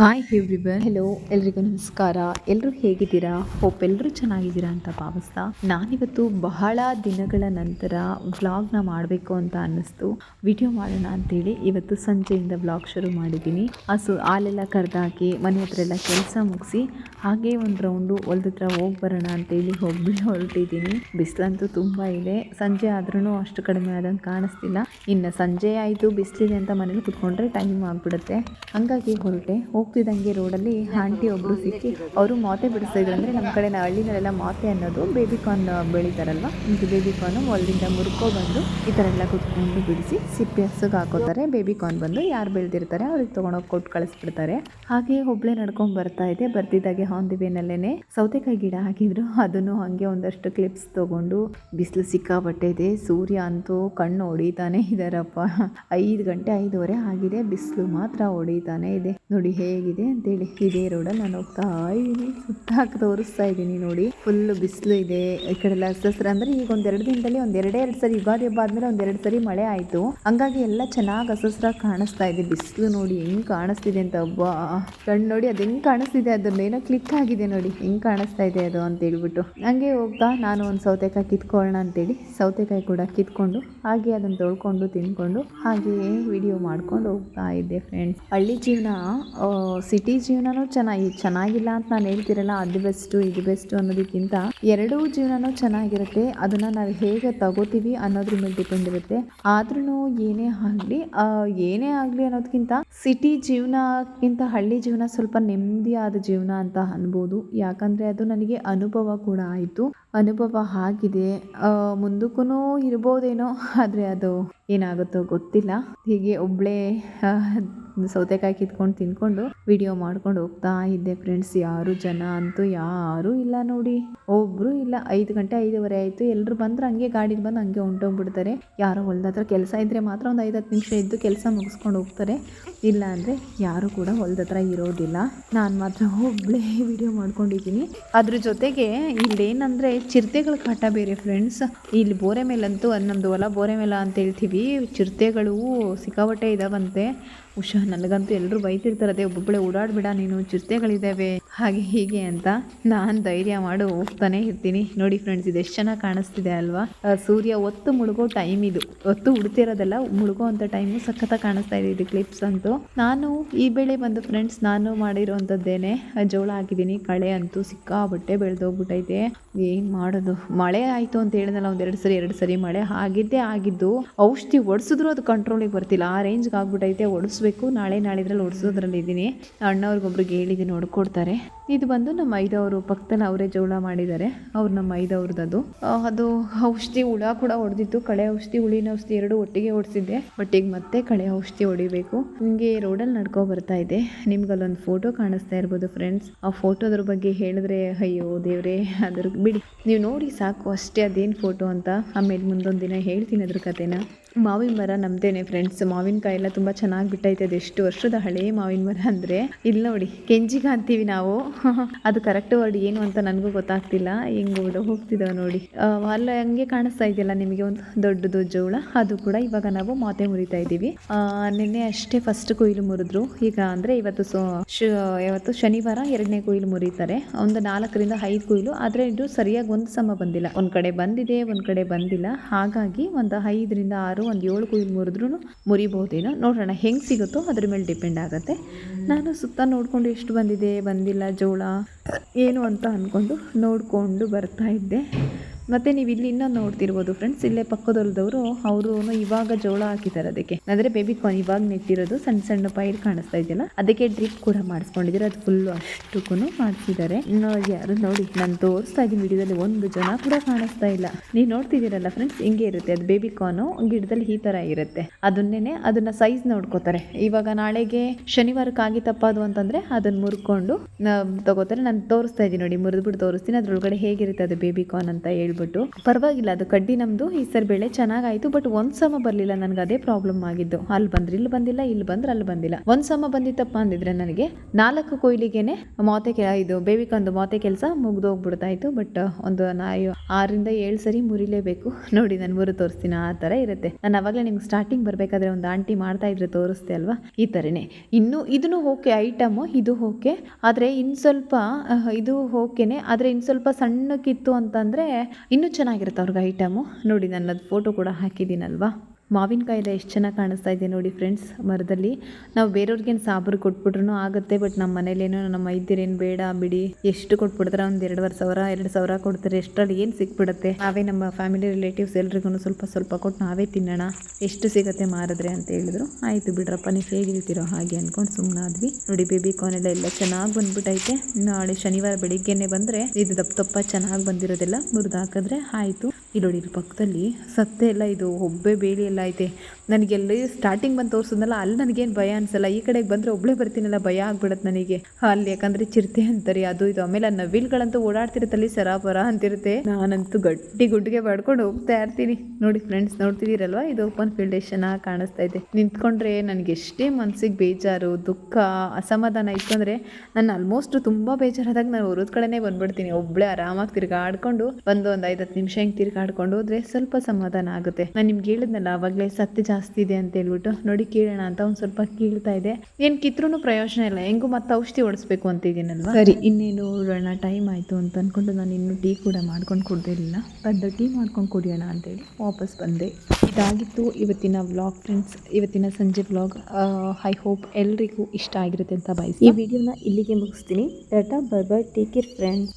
Hi everyone hello ಎಲ್ರಿಗೂ ನಮಸ್ಕಾರ. ಎಲ್ಲರೂ ಹೇಗಿದ್ದೀರಾ? ಹೋಪ್ ಎಲ್ಲರೂ ಚೆನ್ನಾಗಿದ್ದೀರಾ ಅಂತ ಭಾವಿಸ್ತಾ. ನಾನಿವತ್ತು ಬಹಳ ದಿನಗಳ ನಂತರ ವ್ಲಾಗ್ನ ಮಾಡಬೇಕು ಅಂತ ಅನ್ನಿಸ್ತು. ವಿಡಿಯೋ ಮಾಡೋಣ ಅಂತೇಳಿ ಇವತ್ತು ಸಂಜೆಯಿಂದ ವ್ಲಾಗ್ ಶುರು ಮಾಡಿದ್ದೀನಿ. ಹಸು ಹಾಲೆಲ್ಲ ಕರೆದಾಕಿ, ಮನೆ ಹತ್ರ ಎಲ್ಲ ಕೆಲಸ ಮುಗಿಸಿ, ಹಾಗೆ ಒಂದು ರೌಂಡು ಹೊಲ್ದತ್ರ ಹೋಗಿ ಬರೋಣ ಅಂತೇಳಿ ಹೋಗ್ಬಿಟ್ಟು ಹೊರಟಿದ್ದೀನಿ. ಬಿಸಿಲಂತೂ ತುಂಬ ಇದೆ. ಸಂಜೆ ಆದ್ರೂ ಅಷ್ಟು ಕಡಿಮೆ ಆದಂಗೆ ಕಾಣಿಸ್ತಿಲ್ಲ. ಇನ್ನು ಸಂಜೆ ಆಯಿತು, ಬಿಸಿಲಿದೆ ಅಂತ ಮನೇಲಿ ಕುತ್ಕೊಂಡ್ರೆ ಟೈಮ್ ಆಗಿಬಿಡುತ್ತೆ. ಹಾಗಾಗಿ ಹೊರಟೆ. ಹೋಗ್ತಿದ್ದಂಗೆ ರೋಡಲ್ಲಿ ಆಂಟಿ ಒಬ್ಬರು ಸಿಕ್ಕಿ ಅವರು ಮಾತೆ ಬಿಡಿಸ್ತಿದ್ರು ಅಂದರೆ ನಮ್ಮ ಕಡೆ ಹಳ್ಳಿಗಳೆಲ್ಲ ಹಳ್ಳಿನಲ್ಲೆಲ್ಲ ಮಾತೆ ಅನ್ನೋದು ಬೇಬಿ ಕಾರ್ನ್ ಬೆಳೀತಾರಲ್ವ? ಇದು ಬೇಬಿ ಕಾರ್ನ್ ಹೊಲದಿಂದ ಮುರ್ಕೋ ಬಂದು ಈ ಥರ ಎಲ್ಲ ಕುತ್ಕೊಂಡು ಬಿಡಿಸಿ ಸಿಪ್ಪೆ ಹಸುಗೆ ಹಾಕೋತಾರೆ. ಬೇಬಿ ಕಾರ್ನ್ ಬಂದು ಯಾರು ಬೆಳೆದಿರ್ತಾರೆ ಅವ್ರಿಗೆ ತೊಗೊಂಡೋಗಿ ಕೊಟ್ಟು ಕಳಿಸ್ಬಿಡ್ತಾರೆ. ಹಾಗೆ ಒಬ್ಳೆ ನಡ್ಕೊಂಡು ಬರ್ತಾ ಇದೆ. ಬರ್ತಿದ್ದಾಗೆ ಆನ್ ಸೌತೆಕಾಯಿ ಗಿಡ ಹಾಕಿದ್ರು. ಅದನ್ನು ಹಾಗೆ ಒಂದಷ್ಟು ಕ್ಲಿಪ್ಸ್ ತೊಗೊಂಡು ಬಿಸಿಲು ಸಿಕ್ಕಾಪಟ್ಟೆ ಇದೆ. ಸೂರ್ಯ ಅಂತೂ ಕಣ್ಣು ಹೊಡಿತಾನೆ ಇದಾರಪ್ಪ ಐದು ಗಂಟೆ ಐದುವರೆ ಆಗಿದೆ. ಬಿಸಿಲು ಮಾತ್ರ ಹೊಡಿತಾನೆ ಇದೆ. ನೋಡಿ ಹೇಗಿದೆ ಅಂತೇಳಿ ಇದೇ ರೋಡಲ್ಲಿ ನಾನು ಹೋಗ್ತಾ ಇದ್ದೀನಿ. ಸುತ್ತಾಕ ತೋರಿಸ್ತಾ ಇದ್ದೀನಿ ನೋಡಿ. ಫುಲ್ ಬಿಸಿಲು ಇದೆ. ಈ ಕಡೆ ಎಲ್ಲ ಹಸ್ರು ಅಂದ್ರೆ ಈಗ ಒಂದೆರಡು ದಿನದಲ್ಲಿ ಒಂದೆರಡೇ ಎರಡೇ ಸರಿ ಯುಗಾದಿ ಹಬ್ಬ ಆದ್ಮೇಲೆ ಒಂದೆರಡು ಸರಿ ಮಳೆ ಆಯಿತು. ಹಂಗಾಗಿ ಎಲ್ಲ ಚೆನ್ನಾಗಿ ಅಸಸ್ರ ಕಾಣಿಸ್ತಾ ಇದೆ. ಬಿಸಿಲು ನೋಡಿ ಹೆಂಗ್ ಕಾಣಿಸ್ತಿದೆ ಅಂತ ಹಬ್ಬ ಕಣ್ಣು ನೋಡಿ ಅದು ಹೆಂಗ್ ಕಾಣಿಸ್ತಿದೆ? ಅದನ್ನ ಏನೋ ಕ್ಲಿಕ್ ಆಗಿದೆ ನೋಡಿ. ಹೆಂಗ್ ಕಾಣಿಸ್ತಾ ಇದೆ ಅದು ಅಂತ ಹೇಳ್ಬಿಟ್ಟು. ಹಂಗೆ ಹೋಗ್ತಾ ನಾನು ಒಂದು ಸೌತೆಕಾಯಿ ಕಿತ್ಕೊಳ್ಳೋಣ ಅಂತೇಳಿ ಸೌತೆಕಾಯಿ ಕೂಡ ಕಿತ್ಕೊಂಡು ಹಾಗೆ ಅದನ್ನು ತೊಳ್ಕೊಂಡು ತಿನ್ಕೊಂಡು ಹಾಗೆಯೇ ವಿಡಿಯೋ ಮಾಡ್ಕೊಂಡು ಹೋಗ್ತಾ ಇದ್ದೆ ಫ್ರೆಂಡ್ಸ್ ಹಳ್ಳಿ ಜೀವನ ಸಿಟಿ ಜೀವನನೂ ಚೆನ್ನಾಗಿ, ಚೆನ್ನಾಗಿಲ್ಲ ಅಂತ ನಾನು ಹೇಳ್ತಿರಲ್ಲ, ಅದು ಬೆಸ್ಟು, ಇದು ಬೆಸ್ಟು ಅನ್ನೋದಕ್ಕಿಂತ ಎರಡೂ ಜೀವನನೂ ಚೆನ್ನಾಗಿರುತ್ತೆ. ಅದನ್ನ ನಾವು ಹೇಗೆ ತಗೋತೀವಿ ಅನ್ನೋದ್ರ ಮೇಲೆ ಡಿಪೆಂಡ್ ಇರುತ್ತೆ. ಆದ್ರೂ ಏನೇ ಆಗಲಿ ಏನೇ ಆಗಲಿ ಅನ್ನೋದಕ್ಕಿಂತ ಸಿಟಿ ಜೀವನಕ್ಕಿಂತ ಹಳ್ಳಿ ಜೀವನ ಸ್ವಲ್ಪ ನೆಮ್ಮದಿಯಾದ ಜೀವನ ಅಂತ ಅನ್ಬೋದು. ಯಾಕಂದರೆ ಅದು ನನಗೆ ಅನುಭವ ಕೂಡ ಆಯಿತು. ಅನುಭವ ಆಗಿದೆ. ಮುಂದಕ್ಕೂ ಇರ್ಬೋದೇನೋ, ಆದರೆ ಅದು ಏನಾಗುತ್ತೋ ಗೊತ್ತಿಲ್ಲ. ಹೀಗೆ ಒಬ್ಬಳೇ ಸೌತೆಕಾಯಿ ಕಿತ್ಕೊಂಡು ತಿನ್ಕೊಂಡು ವಿಡಿಯೋ ಮಾಡ್ಕೊಂಡು ಹೋಗ್ತಾ ಇದ್ದೆ ಫ್ರೆಂಡ್ಸ್. ಯಾರು ಜನ ಅಂತೂ ಯಾರೂ ಇಲ್ಲ ನೋಡಿ. ಒಬ್ರು ಇಲ್ಲ. ಐದು ಗಂಟೆ ಐದುವರೆ ಆಯಿತು. ಎಲ್ಲರೂ ಬಂದ್ರೆ ಹಂಗೆ ಗಾಡಿಲಿ ಬಂದು ಹಂಗೆ ಹೊಂಟೋಗ್ಬಿಡ್ತಾರೆ. ಯಾರೋ ಹೊಲ್ದ ಹತ್ರ ಕೆಲಸ ಇದ್ದರೆ ಮಾತ್ರ ಒಂದು ಐದು ಹತ್ತು ನಿಮಿಷ ಇದ್ದು ಕೆಲಸ ಮುಗಿಸ್ಕೊಂಡು ಹೋಗ್ತಾರೆ. ಇಲ್ಲ ಅಂದರೆ ಯಾರು ಕೂಡ ಹೊಲದ ಹತ್ರ ಇರೋದಿಲ್ಲ. ನಾನು ಮಾತ್ರ ಒಬ್ಬಳೇ ವಿಡಿಯೋ ಮಾಡ್ಕೊಂಡಿದ್ದೀನಿ. ಅದ್ರ ಜೊತೆಗೆ ಇಲ್ಲೇನಂದರೆ ಚಿರತೆಗಳ ಕಾಟ ಬೇರೆ ಫ್ರೆಂಡ್ಸ್ ಇಲ್ಲಿ ಬೋರೆ ಮೇಲಂತೂ ನಮ್ಮದು ಹೊಲ ಬೋರೆ ಮೇಲ ಅಂತ ಹೇಳ್ತೀವಿ. ಚಿರತೆಗಳು ಸಿಕ್ಕಾಪಟ್ಟೆ ಇದಾವಂತೆ. ಉಷಾ, ನನಗಂತೂ ಎಲ್ಲರೂ ಬೈತಿರ್ತಾರೆ. ಅದೇ ಒಬ್ಬೊಬ್ಬಳೆ ಓಡಾಡಿಬಿಡ ನೀನು. ಚಿರತೆಗಳಿದ್ದಾವೆ ಹಾಗೆ ಹೀಗೆ ಅಂತ ನಾನು ಧೈರ್ಯ ಮಾಡಿ, ಹೋಗ್ತಾನೆ ಇರ್ತೀನಿ. ನೋಡಿ ಫ್ರೆಂಡ್ಸ್ ಇದು ಎಷ್ಟು ಚೆನ್ನಾಗಿ ಕಾಣಿಸ್ತಿದೆ ಅಲ್ವಾ? ಸೂರ್ಯ ಒತ್ತು ಮುಳುಗೋ ಟೈಮ್ ಇದು. ಒತ್ತು ಉಡ್ತಿರೋದಲ್ಲ, ಮುಳುಗೋ ಅಂತ ಟೈಮು ಸಖತ್ತ ಕಾಣಿಸ್ತಾ ಇದೆ ಇದು ಕ್ಲಿಪ್ಸ್ ಅಂತೂ. ನಾನು ಈ ಬೆಳೆ ಬಂದು ಫ್ರೆಂಡ್ಸ್ ನಾನು ಮಾಡಿರೋವಂಥದ್ದೇನೆ ಜೋಳ ಹಾಕಿದ್ದೀನಿ ಕಳೆ ಅಂತೂ ಸಿಕ್ಕಾಬಟ್ಟೆ ಬೆಳೆದೋಗ್ಬಿಟ್ಟೈತೆ ಏನು ಮಾಡೋದು? ಮಳೆ ಆಯಿತು ಅಂತ ಹೇಳಿದ್ನಲ್ಲ, ಒಂದೆರಡು ಸರಿ, ಎರಡು ಸರಿ ಮಳೆ ಆಗಿದ್ದೇ ಆಗಿದ್ದು, ಔಷಧಿ ಹೊಡ್ಸಿದ್ರು ಅದು ಕಂಟ್ರೋಲಿಗೆ ಬರ್ತಿಲ್ಲ. ಆ ರೇಂಜ್ಗೆ ಆಗ್ಬಿಟ್ಟೈತೆ ಒಡಿಸ್ಬೇಕು. ನಾಳೆ ನಾಳಿದ್ರಲ್ಲಿ ಒಡಿಸೋದ್ರಲ್ಲಿ ಇದ್ದೀನಿ ಅಣ್ಣವ್ರಿಗೊಬ್ರಿಗೆ ಹೇಳಿದ್ದೀನಿ ಹೊಡ್ಕೊಡ್ತಾರೆ ಇದು ಬಂದು ನಮ್ಮ ಐದವರು ಪಕ್ಕದಲ್ಲಿ ಅವರೇ ಜೋಳ ಮಾಡಿದ್ದಾರೆ. ಅವ್ರು ನಮ್ಮ ಐದವ್ರದ್ದು. ಅದು ಔಷಧಿ ಹುಳ ಕೂಡ ಹೊಡೆದಿತ್ತು. ಕಳೆ ಔಷಧಿ, ಹುಳಿನ ಔಷಧಿ ಎರಡು ಒಟ್ಟಿಗೆ ಹೊಡೆಸಿದ್ದೆ. ಒಟ್ಟಿಗೆ ಮತ್ತೆ ಕಳೆ ಔಷಧಿ ಹೊಡಿಬೇಕು. ಹಿಂಗೆ ರೋಡಲ್ಲಿ ನಡ್ಕೊ ಬರ್ತಾ ಇದೆ. ನಿಮ್ಗೆ ಅಲ್ಲೊಂದು ಫೋಟೋ ಕಾಣಿಸ್ತಾ ಇರ್ಬೋದು ಫ್ರೆಂಡ್ಸ್ ಆ ಫೋಟೋದ್ರ ಬಗ್ಗೆ ಹೇಳಿದ್ರೆ, ಅಯ್ಯೋ ದೇವ್ರೇ, ಅದ್ರ ಬಿಡಿ. ನೀವು ನೋಡಿ ಸಾಕು ಅಷ್ಟೇ ಅದೇನು ಫೋಟೋ ಅಂತ. ಆಮೇಲೆ ಮುಂದೊಂದು ದಿನ ಹೇಳ್ತೀನಿ ಅದ್ರ ಕತೆನ ಮಾವಿನ ಮರ ನಮ್ದೇನೆ ಫ್ರೆಂಡ್ಸ್ ಮಾವಿನಕಾಯಿ ಎಲ್ಲ ತುಂಬ ಚೆನ್ನಾಗಿ ಬಿಟ್ಟೈತೆ ಅದು ಎಷ್ಟು ವರ್ಷದ ಹಳೇ ಮಾವಿನ ಮರ ಅಂದರೆ. ಇಲ್ಲಿ ನೋಡಿ ಕೆಂಜಿಗ ಅಂತೀವಿ ನಾವು. ಅದು ಕರೆಕ್ಟ್ ವರ್ಡ್ ಏನು ಅಂತ ನನಗೂ ಗೊತ್ತಾಗ್ತಿಲ್ಲ. ಹೆಂಗೆ ಹೋಗ್ತಿದ್ದಾವೆ ನೋಡಿ. ಅಲ್ಲ, ಹಂಗೆ ಕಾಣಿಸ್ತಾ ಇದೆಯಲ್ಲ ನಿಮಗೆ ಒಂದು ದೊಡ್ಡದು ಜೋಳ? ಅದು ಕೂಡ ಇವಾಗ ನಾವು ಮಾತೆ ಮುರಿತಾ ಇದ್ದೀವಿ. ನಿನ್ನೆ ಅಷ್ಟೇ ಫಸ್ಟ್ ಕೊಯ್ಲು ಮುರಿದ್ರು. ಈಗ ಅಂದರೆ ಇವತ್ತು ಸೊ ಇವತ್ತು ಶನಿವಾರ ಎರಡನೇ ಕೊಯ್ಲು ಮುರಿತಾರೆ. ಒಂದು ನಾಲ್ಕರಿಂದ ಐದು ಕೊಯ್ಲು. ಆದರೆ ಇದು ಸರಿಯಾಗಿ ಒಂದು ಸಮ ಬಂದಿಲ್ಲ. ಒಂದು ಕಡೆ ಬಂದಿದೆ, ಒಂದು ಕಡೆ ಬಂದಿಲ್ಲ. ಹಾಗಾಗಿ ಒಂದು ಐದರಿಂದ ಆರು ಒಂದು ಏಳು ಕುಯ್ಲು ಮುರಿದ್ರೂ ಮುರಿಬಹುದೇನೋ ನೋಡೋಣ ಹೆಂಗೆ ಸಿಗುತ್ತೋ ಅದ್ರ ಮೇಲೆ ಡಿಪೆಂಡ್ ಆಗುತ್ತೆ. ನಾನು ಸುತ್ತ ನೋಡಿಕೊಂಡು ಎಷ್ಟು ಬಂದಿದೆ, ಬಂದಿಲ್ಲ ಜೋಳ, ಏನು ಅಂತ ಅಂದ್ಕೊಂಡು ನೋಡಿಕೊಂಡು ಬರ್ತಾ ಇದ್ದೆ. ಮತ್ತು ನೀವು ಇಲ್ಲಿ ಇನ್ನೊಂದು ನೋಡ್ತಿರ್ಬೋದು ಫ್ರೆಂಡ್ಸ್ ಇಲ್ಲೇ ಪಕ್ಕದಲ್ಲದವರು ಅವರು ಇವಾಗ ಜೋಳ ಹಾಕಿದ್ದಾರೆ ಅದಕ್ಕೆ. ಅಂದರೆ ಬೇಬಿ ಕಾರ್ನ್ ಇವಾಗ ನೆಟ್ಟಿರೋದು ಸಣ್ಣ ಸಣ್ಣ ಪೈರ್ ಕಾಣಿಸ್ತಾ ಇದೆಯಲ್ಲ, ಅದಕ್ಕೆ ಡ್ರಿಪ್ ಕೂಡ ಮಾಡಿಸ್ಕೊಂಡಿದ್ದಾರೆ ಅದು ಫುಲ್ಲು ಅಷ್ಟಕ್ಕೂ ಮಾಡಿಸಿದ್ದಾರೆ ಇನ್ನು ಯಾರು ನೋಡಿ, ನಾನು ತೋರಿಸ್ತಾ ಇದ್ದೀನಿ ವಿಡಿಯೋದಲ್ಲಿ ಒಂದು ಜನ ಕೂಡ ಕಾಣಿಸ್ತಾ ಇಲ್ಲ. ನೀವು ನೋಡ್ತಿದ್ದೀರಲ್ಲ ಫ್ರೆಂಡ್ಸ್ ಹಿಂಗೆ ಇರುತ್ತೆ. ಅದು ಬೇಬಿ ಕಾರ್ನು ಗಿಡದಲ್ಲಿ ಈ ಥರ ಇರುತ್ತೆ. ಅದನ್ನೇ ಅದನ್ನ ಸೈಜ್ ನೋಡ್ಕೋತಾರೆ. ಇವಾಗ ನಾಳೆಗೆ ಶನಿವಾರಕ್ಕೆ ಆಗಿತ್ತಪ್ಪ ಅದು ಅಂತಂದರೆ ಅದನ್ನ ಮುರ್ಕೊಂಡು ತಗೋತಾರೆ. ನಾನು ತೋರಿಸ್ತಾ ಇದ್ದೀನಿ ನೋಡಿ, ಮುರಿದ್ಬಿಟ್ಟು ತೋರಿಸ್ತೀನಿ. ಅದ್ರೊಳಗಡೆ ಹೇಗಿರುತ್ತೆ ಅದು ಬೇಬಿ ಕಾರ್ನ್ ಅಂತ ಹೇಳ್ಬಿಟ್ಟು. ಹೇಳ್ಬಿಟ್ಟು, ಪರವಾಗಿಲ್ಲ, ಅದು ಕಡ್ಡಿ ನಮ್ಮದು ಈ ಸರಿ ಬೆಳೆ ಚೆನ್ನಾಗಾಯಿತು ಬಟ್ ಒಂದು ಸಮ ಬರಲಿಲ್ಲ, ನನಗೆ ಅದೇ ಪ್ರಾಬ್ಲಮ್ ಆಗಿದ್ದು. ಅಲ್ಲಿ ಬಂದ್ರೆ ಇಲ್ಲಿ ಬಂದಿಲ್ಲ, ಇಲ್ಲಿ ಬಂದ್ರೆ ಅಲ್ಲಿ ಬಂದಿಲ್ಲ. ಒಂದು ಸಮ ಬಂದಿತ್ತಪ್ಪ ಅಂದಿದ್ರೆ ನನಗೆ ನಾಲ್ಕು ಕೊಯ್ಲಿಗೆನೆ ಮಾತೆ ಇದು ಬೇವಿಕೊಂದು ಮಾತೆ ಕೆಲಸ ಮುಗ್ದೋಗ್ಬಿಡ್ತಾಯಿತ್ತು ಬಟ್ ಒಂದು ನಾಯು ಆರರಿಂದ ಏಳು ಸರಿ ಮುರಿಲೇಬೇಕು. ನೋಡಿ, ನಾನು ಮುರು ತೋರಿಸ್ತೀನಿ, ಆ ಥರ ಇರುತ್ತೆ. ನಾನು ಅವಾಗಲೇ ನಿಮ್ಗೆ ಸ್ಟಾರ್ಟಿಂಗ್ ಬರಬೇಕಾದ್ರೆ ಒಂದು ಆಂಟಿ ಮಾಡ್ತಾ ಇದ್ರೆ ತೋರಿಸ್ತೆ ಅಲ್ವಾ? ಈ ಥರನೇ ಇನ್ನು ಇದನ್ನು ಓಕೆ ಐಟಮು ಇದು ಓಕೆ ಆದರೆ ಇನ್ನು ಸ್ವಲ್ಪ, ಇದು ಓಕೆನೆ ಆದರೆ ಇನ್ನು ಸ್ವಲ್ಪ ಸಣ್ಣಕ್ಕಿತ್ತು ಅಂತಂದರೆ ಇನ್ನೂ ಚೆನ್ನಾಗಿರುತ್ತೆ ಅವ್ರಿಗೆ ಐಟಮು ನೋಡಿ ನಾನು ಅದು ಫೋಟೋ ಕೂಡ ಹಾಕಿದ್ದೀನಲ್ವಾ? ಮಾವಿನಕಾಯಿ ಎಲ್ಲ ಎಷ್ಟು ಚೆನ್ನಾಗಿ ಕಾಣಿಸ್ತಾ ಇದೆ ನೋಡಿ ಫ್ರೆಂಡ್ಸ್ ಮರದಲ್ಲಿ. ನಾವು ಬೇರೆಯವ್ರಿಗೇನು ಸಾಬ್ರು ಕೊಟ್ಬಿಟ್ರು ಆಗುತ್ತೆ ಬಟ್ ನಮ್ಮ ಮನೇಲೇನೋ ನಮ್ಮ ಐದ್ಯರೇನು ಬೇಡ ಬಿಡಿ. ಎಷ್ಟು ಕೊಟ್ಬಿಡ್ತಾರೆ, ಒಂದು ಎರಡುವರೆ ಸಾವಿರ, ಎರಡು ಸಾವಿರ ಕೊಡ್ತಾರೆ, ಎಷ್ಟರಲ್ಲಿ ಏನು ಸಿಕ್ಬಿಡುತ್ತೆ. ನಾವೇ ನಮ್ಮ ಫ್ಯಾಮಿಲಿ ರಿಲೇಟಿವ್ಸ್ ಎಲ್ರಿಗೂ ಸ್ವಲ್ಪ ಸ್ವಲ್ಪ ಕೊಟ್ಟು ನಾವೇ ತಿನ್ನೋಣ. ಎಷ್ಟು ಸಿಗುತ್ತೆ ಮಾರಿದ್ರೆ ಅಂತ ಹೇಳಿದ್ರು. ಆಯಿತು ಬಿಡ್ರಪ್ಪ, ನೀವು ಹೇಗಿರ್ತೀರೋ ಹಾಗೆ ಅಂದ್ಕೊಂಡು ಸುಮ್ಮನಾದ್ವಿ ನೋಡಿ ಬೇಬಿ ಕಾನ್ ಎಲ್ಲ ಎಲ್ಲ ಚೆನ್ನಾಗಿ ಬಂದ್ಬಿಟ್ಟೈತೆ ನಾಳೆ ಶನಿವಾರ ಬೆಳಿಗ್ಗೆನೆ ಬಂದರೆ ಇದು ದಪ್ಪ ದಪ್ಪ ಚೆನ್ನಾಗಿ ಬಂದಿರೋದೆಲ್ಲ ಮುರಿದು ಹಾಕಿದ್ರೆ ಆಯಿತು. ಇಲ್ಲಿ ನೋಡಿ, ಇಲ್ಲಿ ಪಕ್ಕದಲ್ಲಿ ಸತ್ತೆ ಎಲ್ಲ ಇದು ಒಬ್ಬೆ ಬೇಲಿ ಎಲ್ಲ ಐತೆ. ನನಗೆಲ್ಲ ಸ್ಟಾರ್ಟಿಂಗ್ ಬಂದು ತೋರಿಸಿದ್ನಲ್ಲ, ಅಲ್ಲಿ ನನಗೇನು ಭಯ ಅನ್ಸಲ್ಲ. ಈ ಕಡೆಗೆ ಬಂದರೆ ಒಬ್ಬಳೇ ಬರ್ತೀನಲ್ಲ, ಭಯ ಆಗ್ಬಿಡತ್ತೆ ನನಗೆ. ಅಲ್ಲಿ ಯಾಕಂದರೆ ಚಿರತೆ ಅಂತಾರೆ, ಅದು ಇದು. ಆಮೇಲೆ ಆ ನವಿಲ್ಗಳಂತೂ ಓಡಾಡ್ತಿರತ್ತಲ್ಲಿ ಸರಾಬರ ಅಂತಿರುತ್ತೆ. ನಾನಂತೂ ಗಟ್ಟಿ ಗುಡ್ಡಿಗೆ ಬಡ್ಕೊಂಡು ಹೋಗ್ತಾ ಇರ್ತೀನಿ. ನೋಡಿ ಫ್ರೆಂಡ್ಸ್ ನೋಡ್ತಿದ್ದೀರಲ್ವಾ? ಇದು ಓಪನ್ ಫೀಲ್ಡ್ ಎಷ್ಟು ಚೆನ್ನಾಗಿ ಕಾಣಿಸ್ತಾ ಇದೆ. ನಿಂತ್ಕೊಂಡ್ರೆ ನನಗೆ ಎಷ್ಟೇ ಮನಸ್ಸಿಗೆ ಬೇಜಾರು, ದುಃಖ, ಅಸಮಾಧಾನ ಇತ್ತು ಅಂದರೆ ನಾನು ಆಲ್ಮೋಸ್ಟ್ ತುಂಬ ಬೇಜಾರಾದಾಗ ನಾನು ಹೊರದ ಕಡೆನೇ ಬಂದ್ಬಿಡ್ತೀನಿ. ಒಬ್ಬಳೇ ಆರಾಮಾಗಿ ತಿರ್ಗಾಡ್ಕೊಂಡು ಒಂದು ಒಂದು ಐದು ಹತ್ತು ನಿಮಿಷ ಹಿಂಗೆ ತಿರ್ಗಾಡ್ಕೊಂಡು ಹೋದ್ರೆ ಸ್ವಲ್ಪ ಸಮಾಧಾನ ಆಗುತ್ತೆ. ನಾನು ನಿಮ್ಗೆ ಹೇಳಿದ್ನಲ್ಲ ಅವಾಗಲೇ ಸತ್ಯ ಜಾಸ್ತಿ ಇದೆ ಅಂತ ಹೇಳ್ಬಿಟ್ಟು ನೋಡಿ ಕೇಳೋಣ ಅಂತ ಒಂದು ಸ್ವಲ್ಪ ಕೀಳ್ತಾ ಇದೆ. ಏನು ಕಿತ್ರೂ ಪ್ರಯೋಜನ ಇಲ್ಲ ಹೆಂಗೂ ಮತ್ತೆ ಔಷಧಿ ಓಡಿಸ್ಬೇಕು ಇದೀನಲ್ವಾ? ಸರಿ ಇನ್ನೇನು ನೋಡೋಣ ಟೈಮ್ ಆಯಿತು ಅಂತ ಅಂದ್ಕೊಂಡು ನಾನು ಇನ್ನೂ ಟೀ ಕೂಡ ಮಾಡ್ಕೊಂಡು ಕುಡ್ದಿರಲಿಲ್ಲ. ಬಂದು ಟೀ ಮಾಡ್ಕೊಂಡು ಕುಡಿಯೋಣ ಅಂತೇಳಿ ವಾಪಸ್ ಬಂದೆ. ಇದಾಗಿತ್ತು ಇವತ್ತಿನ ವ್ಲಾಗ್ ಫ್ರೆಂಡ್ಸ್ ಇವತ್ತಿನ ಸಂಜೆ ವ್ಲಾಗ್ ಐ ಹೋಪ್ ಎಲ್ರಿಗೂ ಇಷ್ಟ ಆಗಿರುತ್ತೆ ಅಂತ ಬಯಸಿ ಈ ವಿಡಿಯೋನ ಇಲ್ಲಿಗೆ ಮುಗಿಸ್ತೀನಿ. Tata bye bye take care friends